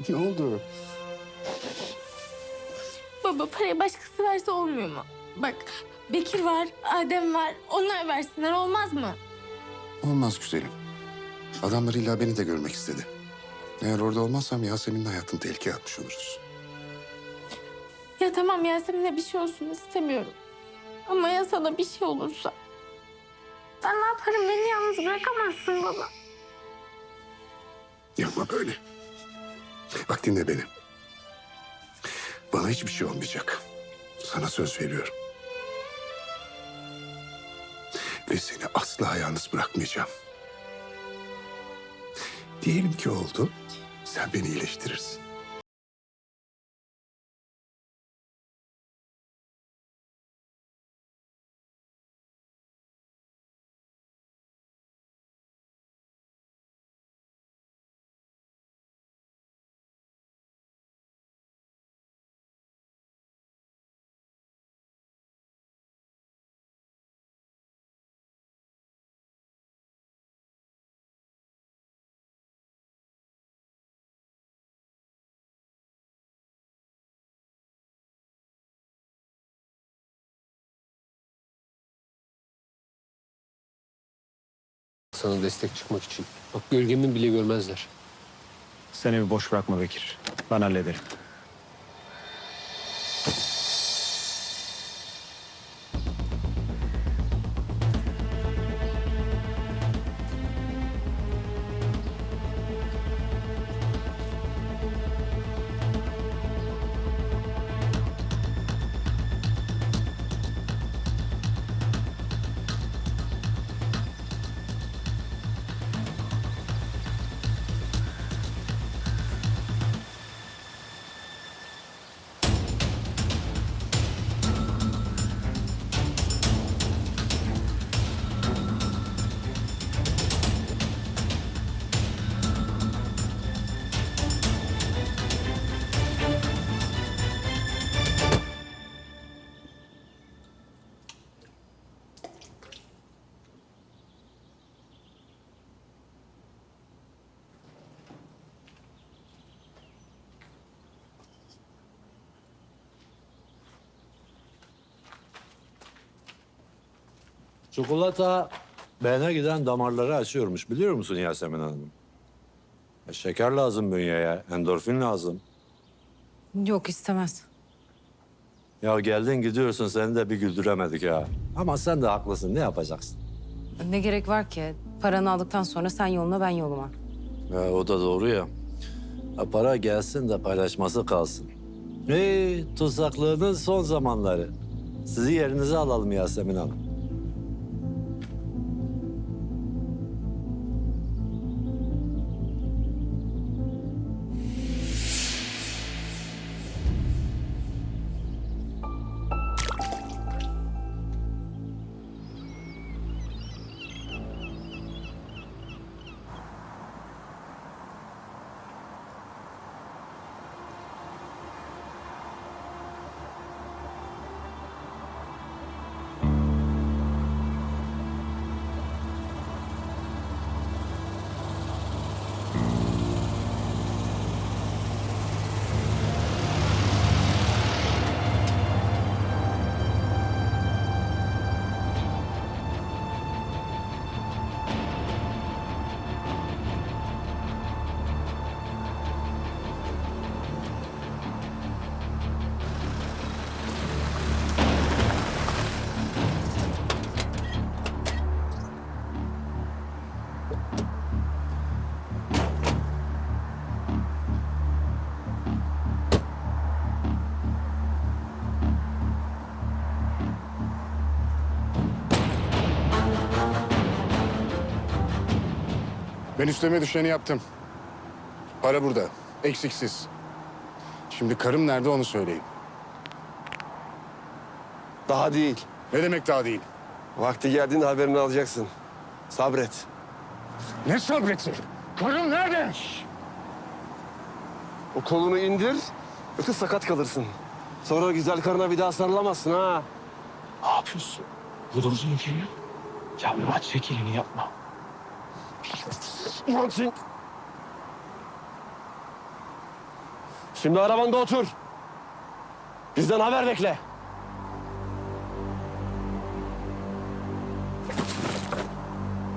Ne oldu? Baba parayı başkası verse olmuyor mu? Bak Bekir var, Adem var. Onlar versinler olmaz mı? Olmaz güzelim. Adamlar illa beni de görmek istedi. Eğer orada olmazsam Yasemin'in hayatını tehlikeye atmış oluruz. Ya tamam Yasemin'e bir şey olsun istemiyorum. Ama ya sana bir şey olursa? Ben ne yaparım? Beni yalnız bırakamazsın baba. Yapma böyle. Bak dinle beni. Bana hiçbir şey olmayacak. Sana söz veriyorum. Ve seni asla yalnız bırakmayacağım. Diyelim ki oldu. Sen beni iyileştirirsin. Sana destek çıkmak için. Bak gölgemi bile görmezler. Sen evi boş bırakma Bekir. Ben hallederim. Çikolata beyne giden damarları açıyormuş biliyor musun Yasemin Hanım? E, şeker lazım bünyeye, endorfin lazım. Yok istemez. Ya geldin gidiyorsun seni de bir güldüremedik ya. Ama sen de haklısın ne yapacaksın? Ne gerek var ki? Paranı aldıktan sonra sen yoluna ben yoluma. Ya, o da doğru ya. Ha, para gelsin de paylaşması kalsın. Hey, tutsaklığının son zamanları. Sizi yerinize alalım Yasemin Hanım. Ben üstüme düşeni yaptım. Para burada. Eksiksiz. Şimdi karım nerede onu söyleyin. Daha değil. Ne demek daha değil? Vakti geldiğinde haberini alacaksın. Sabret. Ne sabreti? Karım nerede? O kolunu indir, yoksa sakat kalırsın. Sonra güzel karına bir daha sarılamazsın ha. Ne yapıyorsun? Bulursun ülkeyi. Yapma, çekilini yapma. Martin. Şimdi arabanda otur. Bizden haber bekle.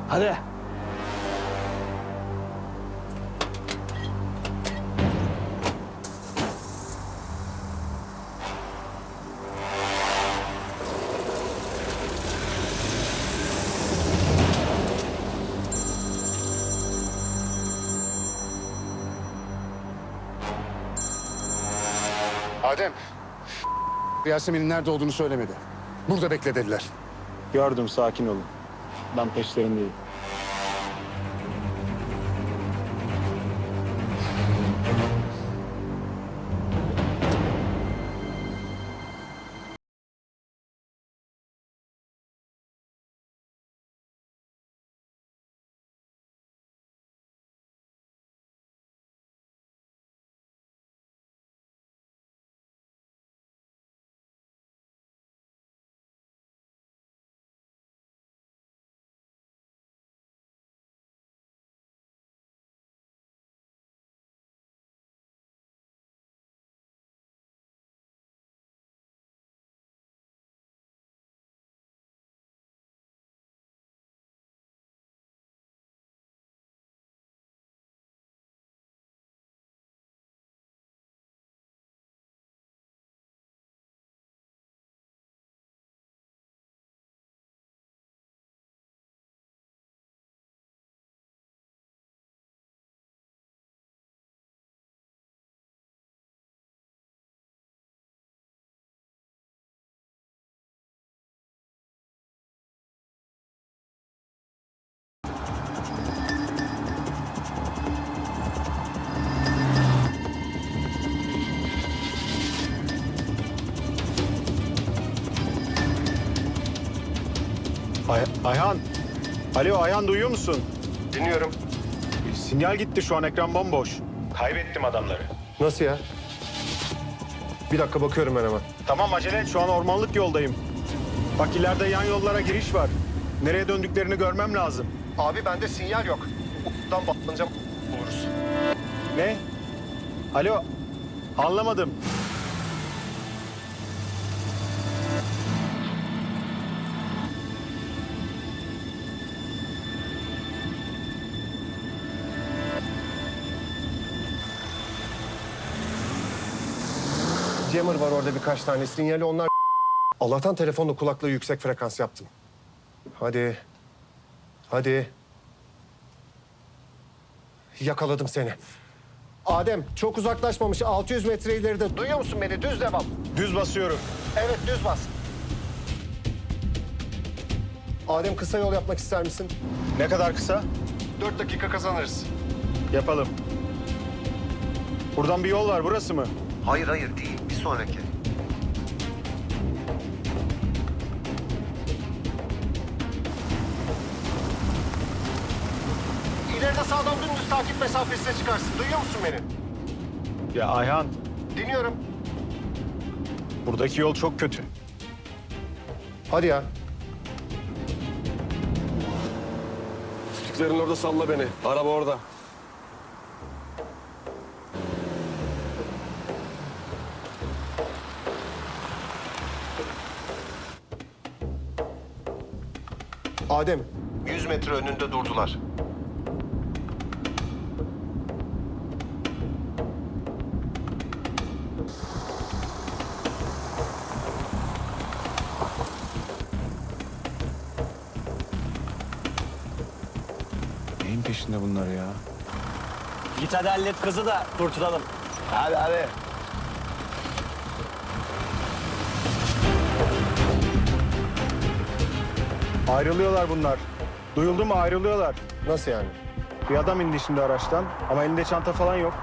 Hadi. Adem. Yasemin'in nerede olduğunu söylemedi. Burada bekle dediler. Gördüm sakin olun. Ben peşlerindeyim. Ay Ayhan. Alo Ayhan duyuyor musun? Dinliyorum. Sinyal gitti şu an ekran bomboş. Kaybettim adamları. Nasıl ya? Bir dakika bakıyorum ben hemen. Tamam acele et şu an ormanlık yoldayım. Bak ileride yan yollara giriş var. Nereye döndüklerini görmem lazım. Abi bende sinyal yok. Buradan bağlanacağım. Buluruz. Ne? Alo. Anlamadım. Jammer var orada birkaç tane. Sinyali onlar... Allah'tan telefonla kulaklığı yüksek frekans yaptım. Hadi. Hadi. Yakaladım seni. Adem çok uzaklaşmamış. 600 metre ileride. Duyuyor musun beni? Düz devam. Düz basıyorum. Evet düz bas. Adem kısa yol yapmak ister misin? Ne kadar kısa? 4 dakika kazanırız. Yapalım. Buradan bir yol var burası mı? Hayır hayır değil. Sonraki. İleride sağdan dümdüz takip mesafesine çıkarsın. Duyuyor musun beni? Ya Ayhan Dinliyorum. buradaki yol çok kötü. Hadi ya. Kütüklerin orada salla beni. Araba orada. Adem. 100 metre önünde durdular. Neyin peşinde bunlar ya? Git hadi hallet kızı da kurtulalım. Hadi hadi. Ayrılıyorlar bunlar. Duyuldu mu ayrılıyorlar. Nasıl yani? Bir adam indi şimdi araçtan ama elinde çanta falan yok.